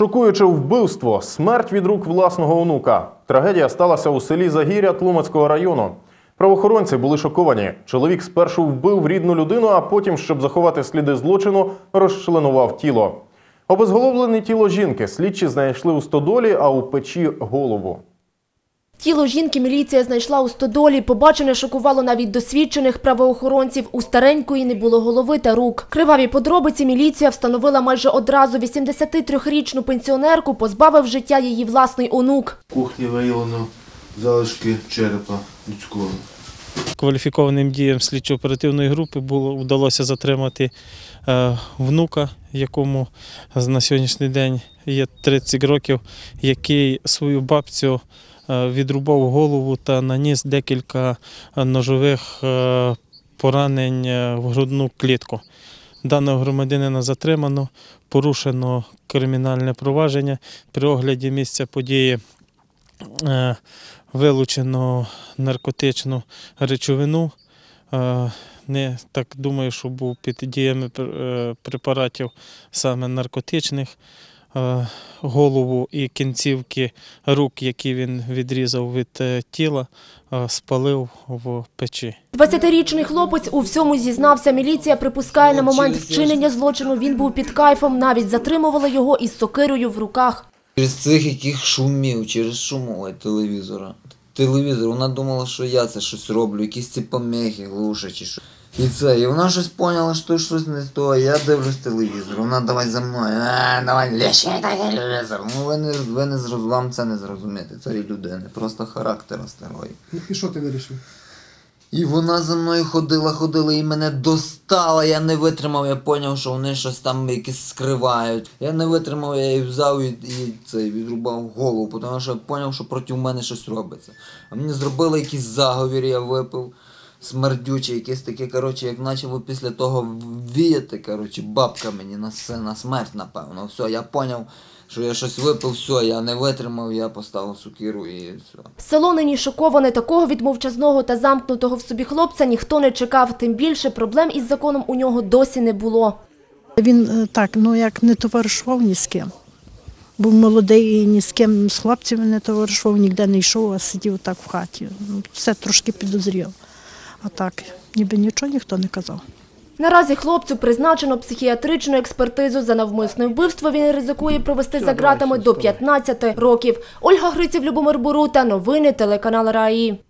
Шокуюче вбивство, смерть від рук власного онука. Трагедія сталася у селі Загір'я Тлумацького району. Правоохоронці були шоковані. Чоловік спершу вбив рідну людину, а потім, щоб заховати сліди злочину, розчленував тіло. Обезголовлене тіло жінки слідчі знайшли у стодолі, а у печі голову. Тіло жінки міліція знайшла у стодолі. Побачене шокувало навіть досвідчених правоохоронців. У старенької не було голови та рук. Криваві подробиці міліція встановила майже одразу 83-річну пенсіонерку, позбавив життя її власний онук. Кухні виявлено залишки черепа людського. Кваліфікованим діям слідчо-оперативної групи було вдалося затримати е, внука, якому на сьогоднішній день є 30 років, який свою бабцю е, відрубав голову та наніс декілька ножових е, поранень в грудну клітку. Даного громадянина затримано, порушено кримінальне провадження. При огляді місця події вилучено наркотичну речовину. Е, Не так думаю, що був під діями пр- е, препаратів саме наркотичних. Е, Голову і кінцівки рук, які він відрізав від е, тіла, е, спалив в печі. 20-річний хлопець у всьому зізнався. Міліція припускає, на момент вчинення злочину він був під кайфом. Навіть затримували його із сокирою в руках. Через цих яких шумів, через шумове телевізора. Телевізор, вона думала, що я це щось роблю, якісь ці помехи, глушачі, що. І це, і вона щось поняла, що щось не то, я дивлюсь телевізор, вона давай за мною, а, давай лещай той телевізор. Ну ви не, ви не вам це не зрозуміти, це людини, просто характера старої. І що ти вирішив? І вона за мною ходила, ходила і мене достала. Я не витримав, я поняв, що вони щось там якісь скривають. Я не витримав, я її взяв і, і цей відрубав голову, тому що я поняв, що проти мене щось робиться. А мені зробили якийсь заговір, я випив. Смердюче, якесь таке, коротше, як почало після того віяти, коротше, бабка мені на, на смерть, напевно. Все, я поняв, що я щось випив, все, я не витримав, я поставив сукіру і все. Село нині шоковане. Такого від мовчазного та замкнутого в собі хлопця ніхто не чекав. Тим більше проблем із законом у нього досі не було. Він е, так, ну як не товаришував ні з ким. Був молодий і ні з ким з хлопцями не товаришував, ніде не йшов, а сидів так в хаті. Ну, Все трошки підозрів. А так, ніби нічого ніхто не казав. Наразі хлопцю призначено психіатричну експертизу за навмисне вбивство. Він ризикує провести за ґратами до 15 років. Ольга Гриців, Любомир Борута. Новини телеканал Раї.